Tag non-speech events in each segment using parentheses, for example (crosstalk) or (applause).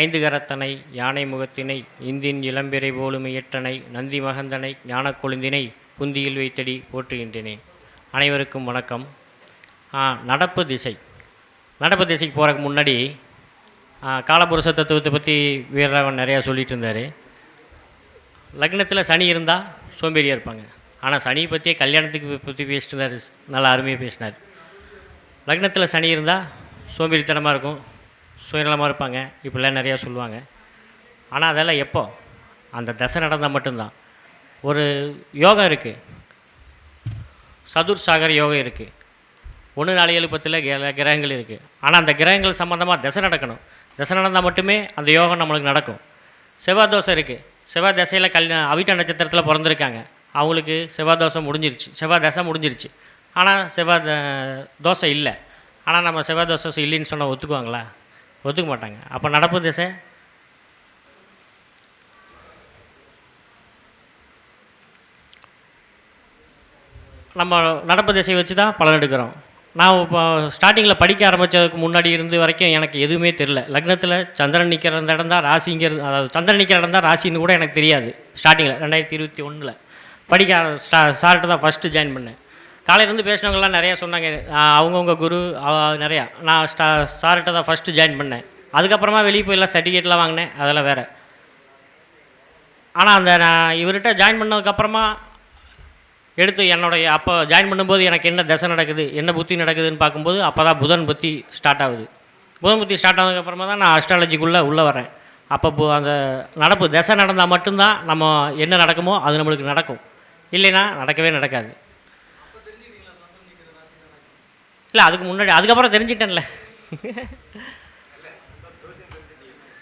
ஐந்து கரத்தனை யானை முகத்தினை இந்தின் இளம்பிறை போலும் இயற்றனை நந்தி மகந்தனை ஞான கொழுந்தினை புந்தியில் வைத்தடி போற்றுகின்றேனே. அனைவருக்கும் வணக்கம். நடப்பு திசை. நடப்பு திசைக்கு போகிறக்கு முன்னாடி காலபுருஷ தத்துவத்தை பற்றி வீரராகவன் நிறையா சொல்லிட்டு இருந்தார். லக்னத்தில் சனி இருந்தால் சோம்பேறியாக இருப்பாங்க. ஆனால் சனியை பற்றியே கல்யாணத்துக்கு பற்றி பேசிட்டு இருந்தார். நல்லா அருமையாக பேசினார். லக்னத்தில் சனி இருந்தால் சோம்பேறித்தனமாக இருக்கும். சுயநலமாக இருப்பாங்க. இப்படிலாம் நிறையா சொல்லுவாங்க. ஆனால் அதெல்லாம் எப்போ? அந்த தசை நடந்தால் மட்டும்தான். ஒரு யோகம் இருக்குது சதுர் சாகர் யோகம் இருக்குது ஒன்று நாலு ஏழு பத்தில் கிரகங்கள் இருக்குது ஆனால் அந்த கிரகங்கள் சம்மந்தமாக தசை நடக்கணும். தசை நடந்தால் மட்டுமே அந்த யோகம் நம்மளுக்கு நடக்கும். செவ்வாய் தோசை இருக்குது செவ்வாய் தசையில் கல் அவிட்ட நட்சத்திரத்தில் பிறந்திருக்காங்க. அவங்களுக்கு செவ்வாய் தோசை முடிஞ்சிருச்சு. செவ்வாய் தசை முடிஞ்சிருச்சு. ஆனால் செவ்வாய் த- தோசை இல்லை. ஆனால் நம்ம செவ்வாய் தோசை இல்லைன்னு சொன்னால் ஒத்துக்குவாங்களா? ஒத்துக்க மாட்டாங்க. அப்போ நடப்பு திசை? நம்ம நடப்பு திசையை வச்சு தான் பலன் எடுக்கிறோம். நான் இப்போ ஸ்டார்டிங்கில் படிக்க ஆரம்பித்ததுக்கு முன்னாடி இருந்து வரைக்கும் எனக்கு எதுவுமே தெரில லக்னத்தில் சந்திரன் நிற்கிற அந்த இடம் தான் ராசிங்கிறது அதாவது சந்திரன் நிற்கிற இடம் தான் ராசின்னு கூட எனக்கு தெரியாது. ஸ்டார்டிங்கில் ரெண்டாயிரத்தி இருபத்தி ஒன்றில் படிக்க ஸ்டா சார்ட்டு தான் ஃபஸ்ட்டு ஜாயின் பண்ணேன். காலையிலேருந்து பேசினவங்கலாம் நிறையா சொன்னாங்க. அவங்கவுங்க குரு நிறையா. நான் ஸ்டா சார்கிட்ட தான் ஃபஸ்ட்டு ஜாயின் பண்ணேன். அதுக்கப்புறமா வெளியே போய் எல்லாம் சர்டிஃபிகேட்லாம் வாங்கினேன். அதெல்லாம் வேறு. ஆனால் அந்த நான் இவர்கிட்ட ஜாயின் பண்ணதுக்கப்புறமா எடுத்து என்னுடைய அப்போ ஜாயின் பண்ணும்போது எனக்கு என்ன தசை நடக்குது என்ன புத்தி நடக்குதுன்னு பார்க்கும்போது அப்போ தான் புதன் புத்தி ஸ்டார்ட் ஆகுது. புதன் புத்தி ஸ்டார்ட் ஆனதுக்கப்புறமா தான் நான் அஸ்ட்ராலஜிக்குள்ளே உள்ளே வரேன். அப்போ அந்த நடப்பு தசை நடந்தால் மட்டும்தான் நம்ம என்ன நடக்குமோ அது நம்மளுக்கு நடக்கும். இல்லைன்னா நடக்கவே நடக்காது. இல்லை அதுக்கு முன்னாடி அதுக்கப்புறம் தெரிஞ்சிட்டேன்ல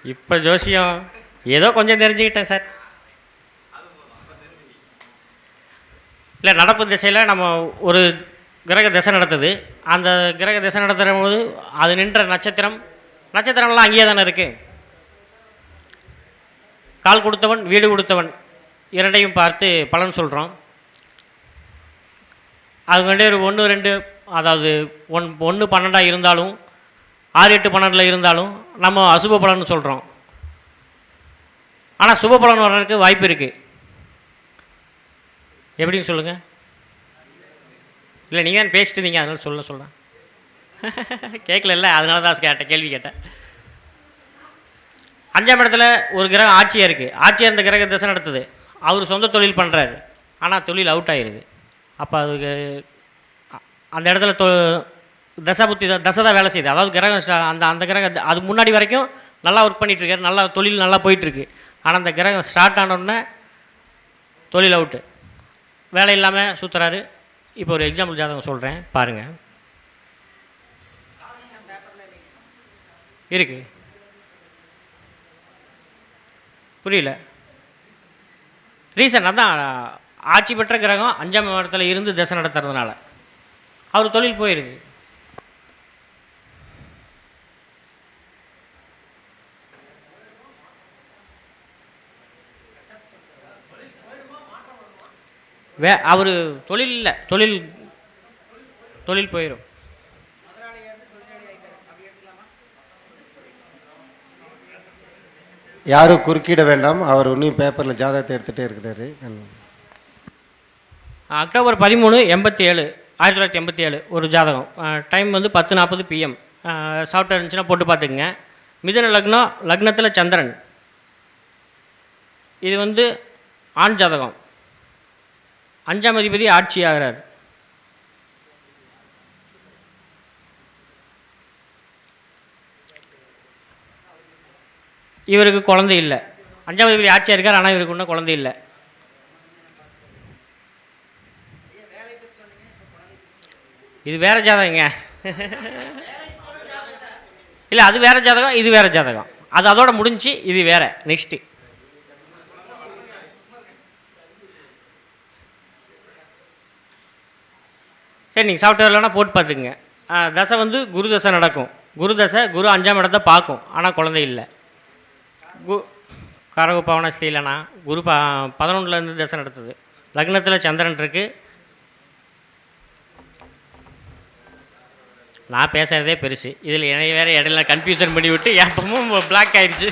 இப்போ ஜோசியம் ஏதோ கொஞ்சம் தெரிஞ்சுக்கிட்டேன் சார். இல்லை நடப்பு திசையில் நம்ம ஒரு கிரக திசை நடத்துது அந்த கிரக திசை நடத்துகிற போது அது நின்ற நட்சத்திரம் நட்சத்திரம்லாம் அங்கேயே தானே இருக்குது கால் கொடுத்தவன் வீடு கொடுத்தவன் இரண்டையும் பார்த்து பலன் சொல்கிறோம் அதுங்கண்டே ஒரு ஒன்று ரெண்டு அதாவது ஒன் ஒன்று பன்னெண்டாக இருந்தாலும் ஆறு எட்டு பன்னெண்டில் இருந்தாலும் நம்ம அசுப பலன் சொல்கிறோம் ஆனால் சுப பலன் வர்றதுக்கு வாய்ப்பு இருக்குது எப்படின்னு சொல்லுங்கள் இல்லை நீங்கள் தான் பேசிட்டு இருந்தீங்க அதனால் சொல்ல சொல்கிறேன் (laughs) கேட்கல அதனால தான் கேட்டேன் கேள்வி கேட்டேன். அஞ்சாம் இடத்துல ஒரு கிரகம் ஆட்சியாக இருக்குது ஆட்சியாக இருந்த கிரக திசை நடத்துது. அவர் சொந்த தொழில் பண்ணுறாரு ஆனால் தொழில் அவுட் ஆகிடுது அப்போ அதுக்கு அந்த இடத்துல தொ தசாபுத்தி தான் தசை தான் வேலை செய்யுது. அதாவது கிரகம் அந்த அந்த கிரகம் அதுக்கு முன்னாடி வரைக்கும் நல்லா ஒர்க் பண்ணிகிட்ருக்காரு நல்லா தொழில் நல்லா போயிட்டுருக்கு. ஆனால் அந்த கிரகம் ஸ்டார்ட் ஆனோடனே தொழில் அவுட்டு வேலை இல்லாமல் சுற்றுறாரு இப்போ ஒரு எக்ஸாம்பிள் ஜாதகம் சொல்கிறேன் பாருங்கள் இருக்கு. புரியல. ரீசன் அதான். ஆட்சி பெற்ற கிரகம் அஞ்சாம் இடத்துல இருந்து திசை நடத்துறதுனால. அவர் தொழில் போயிருக்கு வே அவர் தொழில் இல்லை தொழில் தொழில் போயிடும் யாரும் குறுக்கிட வேண்டாம் அவர் இன்னும் பேப்பரில் ஜாதகத்தை எடுத்துகிட்டே இருக்கிறாரு. அக்டோபர் பதிமூணு எண்பத்தி ஏழு ஆயிரத்தி தொள்ளாயிரத்தி எண்பத்தி ஏழு ஒரு ஜாதகம். டைம் வந்து பத்து நாற்பது பிஎம் சாஃப்ட்வேர் இருந்துச்சுன்னா போட்டு பார்த்துக்குங்க. மிதன லக்னம் லக்னத்தில் சந்திரன். இது வந்து ஆண் ஜாதகம். அஞ்சாம் அதிபதி ஆட்சி ஆகிறார் இவருக்கு குழந்தை இல்லை. அஞ்சாம் அதிபதி ஆட்சியாக இருக்கார் ஆனால் இவருக்கு இன்னும் குழந்தை இல்லை. இது வேற ஜாதகங்க. இல்லை அது வேற ஜாதகம் இது வேற ஜாதகம். அது அதோட முடிஞ்சு இது வேற. நெக்ஸ்ட்டு சரி நீங்கள் சாஃப்ட்வேர் இல்லைனா போட்டு பார்த்துக்குங்க. தசை வந்து குரு தசை நடக்கும். குரு தசை குரு அஞ்சாம் இடத்த பார்க்கும். ஆனால் குழந்தை இல்லை. கு கரகு பவனஸ்தி இல்லைனா குரு ப பதினொன்றுலேருந்து தசை நடத்துது. லக்னத்தில் சந்திரன் இருக்குது நான் பேசுகிறதே பெருசு. இதில் என்னை வேறு இடையில கன்ஃபியூஷன் பண்ணி விட்டு எப்பவும் பிளாக் ஆயிடுச்சு.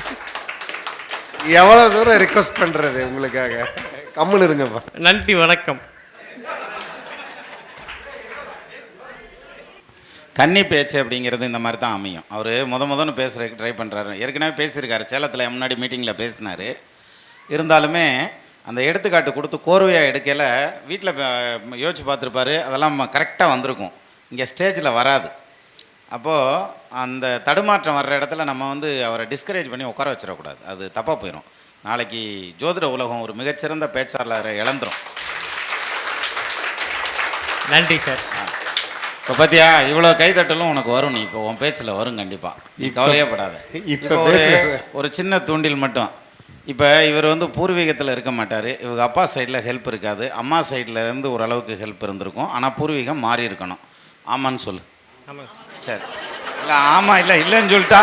எவ்வளோ தூரம் ரிக்வஸ்ட் பண்ணுறது உங்களுக்காக? கம்முன்னு இருங்கப்பா. நன்றி வணக்கம். கன்னி பேச்சு அப்படிங்கிறது இந்த மாதிரி தான் அமையும். அவர் முத முதன்னு பேசுறதுக்கு ட்ரை பண்ணுறாரு ஏற்கனவே பேசியிருக்காரு. சேலத்தில் முன்னாடி மீட்டிங்கில் பேசினார். இருந்தாலுமே அந்த எடுத்துக்காட்டு கொடுத்து கோர்வையாக எடுக்கல வீட்டில் யோசிச்சு பார்த்துருப்பாரு. அதெல்லாம் கரெக்டாக வந்திருக்கும். இங்கே ஸ்டேஜில் வராது. அப்போது அந்த தடுமாற்றம் வர்ற இடத்துல நம்ம வந்து அவரை டிஸ்கரேஜ் பண்ணி உட்கார வச்சிடக்கூடாது. அது தப்பாக போயிடும் நாளைக்கு ஜோதிட உலகம் ஒரு மிகச்சிறந்த பேச்சாளரை இழந்துரும். நன்றி சார். இப்போ பார்த்தியா இவ்வளோ கைதட்டலும் உனக்கு வரும். நீ இப்போ உன் பேச்சில் வரும் கண்டிப்பாக நீ கவலையே படாத இப்ப ஒரு. ஒரு சின்ன தூண்டில் மட்டும். இப்போ இவர் வந்து பூர்வீகத்தில் இருக்க மாட்டார். இவங்க அப்பா சைடில் ஹெல்ப் இருக்காது. அம்மா சைடில் இருந்து ஓரளவுக்கு ஹெல்ப் இருந்திருக்கும். ஆனால் பூர்வீகம் மாறி இருக்கணும். ஆமான்னு சொல்லு. ஆமாம் சரி. இல்லை ஆமாம் இல்லை இல்லைன்னு சொல்லிட்டா.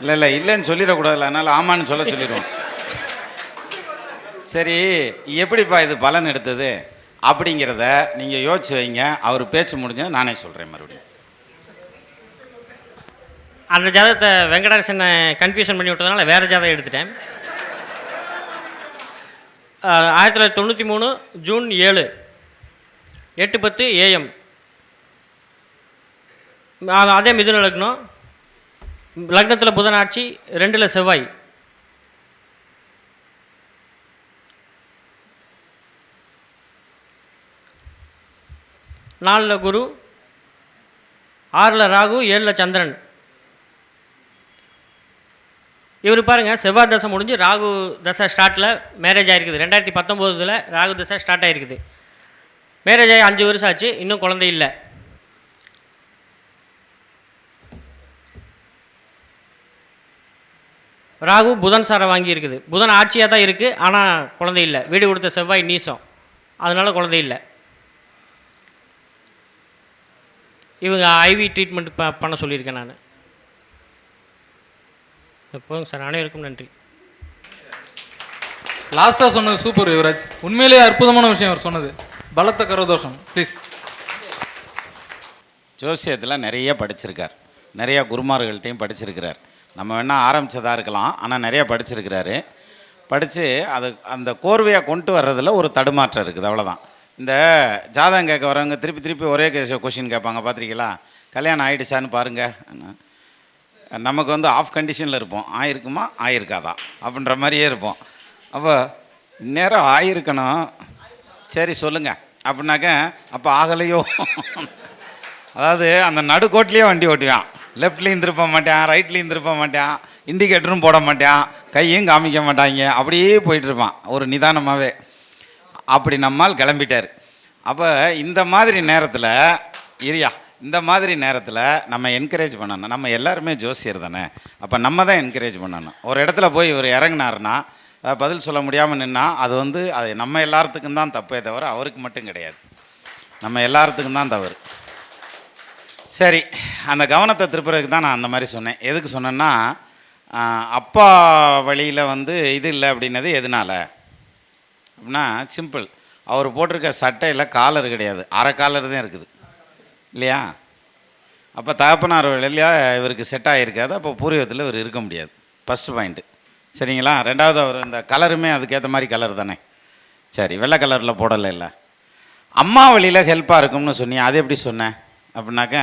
இல்லை இல்லை இல்லைன்னு சொல்லிடக்கூடாதுல்ல அதனால் ஆமான்னு சொல்ல சொல்லிடுவோம். சரி எப்படிப்பா இது பலன் எடுத்தது? அப்படிங்கிறத நீங்கள் யோசிச்சு வைங்க. அவர் பேச்சு முடிஞ்சது நானே சொல்கிறேன் மறுபடியும். அந்த ஜாதகத்தை வெங்கடேசனை கன்ஃபியூஷன் பண்ணி விட்டதுனால வேறு ஜாதகம் எடுத்துட்டேன். ஆயிரத்தி தொள்ளாயிரத்தி தொண்ணூற்றி மூணு ஜூன் ஏழு. எட்டு பத்து ஏஎம். அதே மிதுன லக்னம். லக்னத்தில் புதன் ஆட்சி ரெண்டில் செவ்வாய். நாலில் குரு ஆறில் ராகு ஏழில் சந்திரன். இவர் பாருங்கள் செவ்வாய் தசை முடிஞ்சு ராகு தசை ஸ்டார்ட்டில் மேரேஜ் ஆகிருக்குது ரெண்டாயிரத்தி பத்தொம்போதில் ராகு தசை ஸ்டார்ட் ஆகிருக்குது மேரேஜ் ஆகி அஞ்சு வருஷம் ஆச்சு இன்னும் குழந்தை இல்லை. ராகு புதன் சாரை வாங்கி இருக்குது. புதன் ஆட்சியாக தான் இருக்குது ஆனால் குழந்தை இல்லை. வீடு கொடுத்த செவ்வாய் நீசம். அதனால் குழந்தை இல்லை. இவங்க ஐவி ட்ரீட்மெண்ட் ப பண்ண சொல்லியிருக்கேன் நான். போதுங்க சார் அனைவருக்கும் நன்றி. லாஸ்ட்டாக சொன்னது சூப்பர் யுவராஜ். உண்மையிலேயே அற்புதமான விஷயம் அவர் சொன்னது. பலத்த கரதோஷம் ப்ளீஸ் ஜோசியத்தில் நிறைய படிச்சிருக்கார். நிறைய குருமார்கள்ட்டையும் படிச்சிருக்கிறார். நம்ம வேணால் ஆரம்பிச்சதாக இருக்கலாம் ஆனால் நிறைய படிச்சிருக்கிறாரு. படித்து அது அந்த கோர்வையாக கொண்டு வர்றதில் ஒரு தடுமாற்றம் இருக்குது அவ்வளோதான் இந்த ஜாதகம் கேட்க வரவங்க திருப்பி திருப்பி ஒரே கொஷின் கேட்பாங்க பார்த்துருக்கீங்களா கல்யாணம் ஆகிடுச்சான்னு பாருங்கள் நமக்கு வந்து ஆஃப் கண்டிஷனில் இருப்போம். ஆயிருக்குமா? ஆயிருக்காதா? அப்படின்ற மாதிரியே இருப்போம். அப்போ நேரம் ஆயிருக்கணும். சரி சொல்லுங்கள் அப்படின்னாக்க அப்போ ஆகலையோ? அதாவது அந்த நடுக்கோட்லேயே வண்டி ஓட்டுவான். லெஃப்ட்லேயும் திருப்ப மாட்டான் ரைட்லேயும் திருப்ப மாட்டான் இண்டிகேட்டரும் போட மாட்டான் கையும் காமிக்க மாட்டாங்க. அப்படியே போயிட்டு இருப்பான் ஒரு நிதானமாகவே அப்படி நம்மால் கிளம்பிட்டார். அப்போ இந்த மாதிரி நேரத்தில் இரியா இந்த மாதிரி நேரத்தில் நம்ம என்கரேஜ் பண்ணணும். நம்ம எல்லாருமே ஜோசியர் தானே. அப்போ நம்ம தான் என்கரேஜ் பண்ணணும். ஒரு இடத்துல போய் இவர் இறங்குனாருன்னா பதில் சொல்ல முடியாமல் நின்னா அது வந்து அது நம்ம எல்லாத்துக்கும் தான் தப்பே தவிர அவருக்கு மட்டும் கிடையாது. நம்ம எல்லாத்துக்கும் தான் தவறு. சரி அந்த கவனத்தை திருப்புறதுக்கு தான் நான் அந்த மாதிரி சொன்னேன். எதுக்கு சொன்னேன்னா அப்பா வழியில் வந்து இது இல்லை அப்படின்னது எதனால? அப்படின்னா சிம்பிள் அவர் போட்டிருக்க சட்டையில் காலர் கிடையாது. அரை காலர் தான் இருக்குது. இல்லையா? அப்போ தகப்பனார் வழியா இவருக்கு செட் ஆகிருக்காது அப்போ பூர்வீகத்தில் இவர் இருக்க முடியாது. ஃபஸ்ட்டு பாயிண்ட்டு சரிங்களா? ரெண்டாவது அவர் இந்த கலருமே அதுக்கேற்ற மாதிரி கலர் தானே. சரி வெள்ளை கலரில் போடலை இல்லை. அம்மா வழியில் ஹெல்ப்பாக இருக்கும்னு சொன்னி அது எப்படி சொன்னேன் அப்படின்னாக்க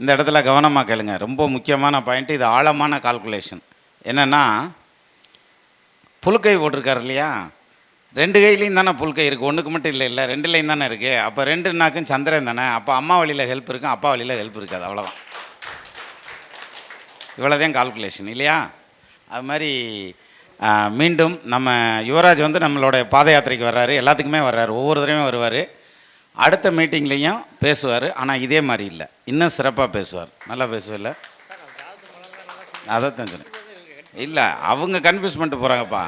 இந்த இடத்துல கவனமாக கேளுங்க. ரொம்ப முக்கியமான பாயிண்ட்டு இது ஆழமான கால்குலேஷன் என்னென்னா புழுக்கை போட்டிருக்காரு இல்லையா? ரெண்டு கையிலையும் தானே புல்கை இருக்குது ஒன்றுக்கு மட்டும் இல்லை இல்லை ரெண்டுலேயும் தானே இருக்குது அப்போ ரெண்டுனாக்கும் சந்திரன் தானே. அப்போ அம்மா வழியில் ஹெல்ப் இருக்கும் அப்பா வழியில் ஹெல்ப் இருக்காது. அவ்வளோதான் இவ்வளோதான் கால்குலேஷன் இல்லையா? அது மாதிரி மீண்டும் நம்ம யுவராஜ் வந்து நம்மளோட பாத யாத்திரைக்கு வர்றாரு. எல்லாத்துக்குமே வர்றாரு. ஒவ்வொரு தடவையும் வருவார். அடுத்த மீட்டிங்லேயும் பேசுவார். ஆனால் இதே மாதிரி இல்லை. இன்னும் சிறப்பாக பேசுவார். நல்லா பேசுவில்ல அதைத்தான் சொன்னேன் இல்லை அவங்க கன்ஃபியூஸ் பண்ணிட்டு போகிறாங்கப்பா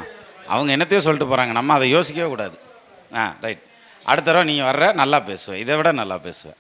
அவங்க என்னத்தையும் சொல்லிட்டு போகிறாங்க நம்ம அதை யோசிக்கவே கூடாது. ஆ ரைட் அடுத்த தடவை நீங்கள் வர்ற நல்லா பேசுவேன் இதை விட நல்லா பேசுவேன்